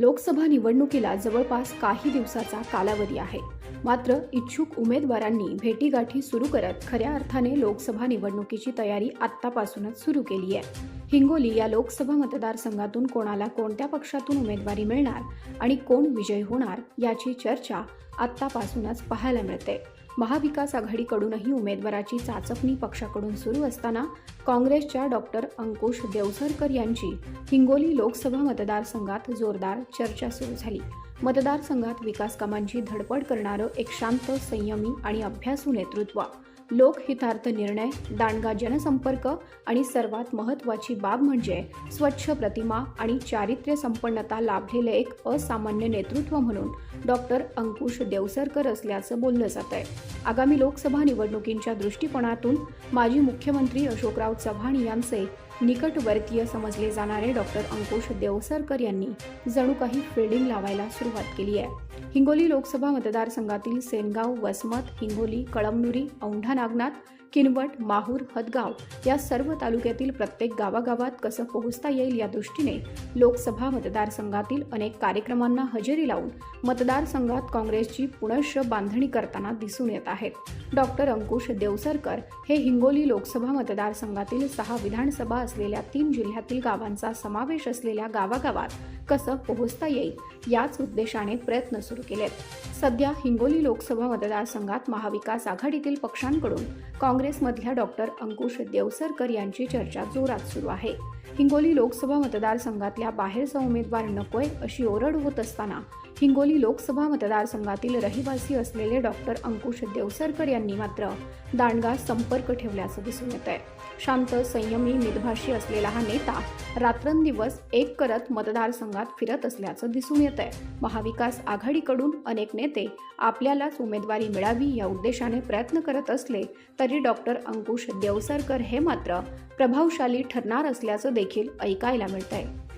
लोकसभा निवडणुकीला जवळपास काही दिवसाचा कालावधी आहे. मात्र इच्छुक उमेदवारांनी भेटीगाठी सुरू करत खऱ्या अर्थाने लोकसभा निवडणुकीची तयारी आत्तापासूनच सुरू केली आहे. हिंगोली या लोकसभा मतदारसंघातून कोणाला कोणत्या पक्षातून उमेदवारी मिळणार आणि कोण विजयी होणार याची चर्चा आत्तापासूनच पाहायला मिळते. महाविकास आघाडीकडूनही उमेदवाराची चाचपणी पक्षाकडून सुरू असताना काँग्रेसच्या डॉक्टर अंकुश देवसरकर यांची हिंगोली लोकसभा मतदारसंघात जोरदार चर्चा सुरू झाली. मतदारसंघात विकास कामांची धडपड करणारं एक शांत संयमी आणि अभ्यासू नेतृत्व लोकहितार्थ निर्णय दांडगा जनसंपर्क आणि सर्वात महत्त्वाची बाब म्हणजे स्वच्छ प्रतिमा आणि चारित्र्य संपन्नता लाभलेले एक असामान्य नेतृत्व म्हणून डॉक्टर अंकुश देवसरकर असल्याचं बोललं जात आहे. आगामी लोकसभा निवडणुकींच्या दृष्टिकोनातून माजी मुख्यमंत्री अशोकराव चव्हाण यांचे निकटवर्तीय समजले जाणारे डॉक्टर अंकुश देवसरकर यांनी जणू काही फिल्डिंग लावायला सुरुवात केली आहे. हिंगोली लोकसभा मतदारसंघातील सेनगाव वसमत हिंगोली कळमनुरी औंढा नागनाथ किनवट माहूर हदगाव या सर्व तालुक्यातील प्रत्येक गावागावात कसं पोहोचता येईल या दृष्टीने लोकसभा मतदारसंघातील अनेक कार्यक्रमांना हजेरी लावून मतदारसंघात काँग्रेसची पुनश्च बांधणी करताना दिसून येत आहेत. डॉक्टर अंकुश देवसरकर हे हिंगोली लोकसभा मतदारसंघातील सहा विधानसभा असलेल्या तीन जिल्ह्यातील गावांचा समावेश असलेल्या गावागावात कसं पोहोचता येईल याच उद्देशाने प्रयत्न सुरू केलेत. सध्या हिंगोली लोकसभा मतदारसंघात महाविकास आघाडीतील पक्षांकडून काँग्रेसमधल्या डॉक्टर अंकुश देवसरकर यांची चर्चा जोरात सुरू आहे. हिंगोली लोकसभा मतदारसंघातल्या बाहेरचा उमेदवार नकोय अशी ओरड होत असताना हिंगोली लोकसभा मतदारसंघातील रहिवासी असलेले डॉक्टर अंकुश देवसरकर यांनी मात्र दांडगा संपर्क ठेवल्याचं दिसून येत आहे शांत संयमी निर्भाषी असलेला हा नेता रात्रंदिवस एक करत मतदारसंघात फिरत असल्याचं दिसून येत आहे महाविकास आघाडीकडून अनेक नेते आपल्यालाच उमेदवारी मिळावी या उद्देशाने प्रयत्न करत असले तरी डॉक्टर अंकुश देवसरकर हे मात्र प्रभावशाली ठरणार असल्याचं देखील ऐकायला मिळत आहे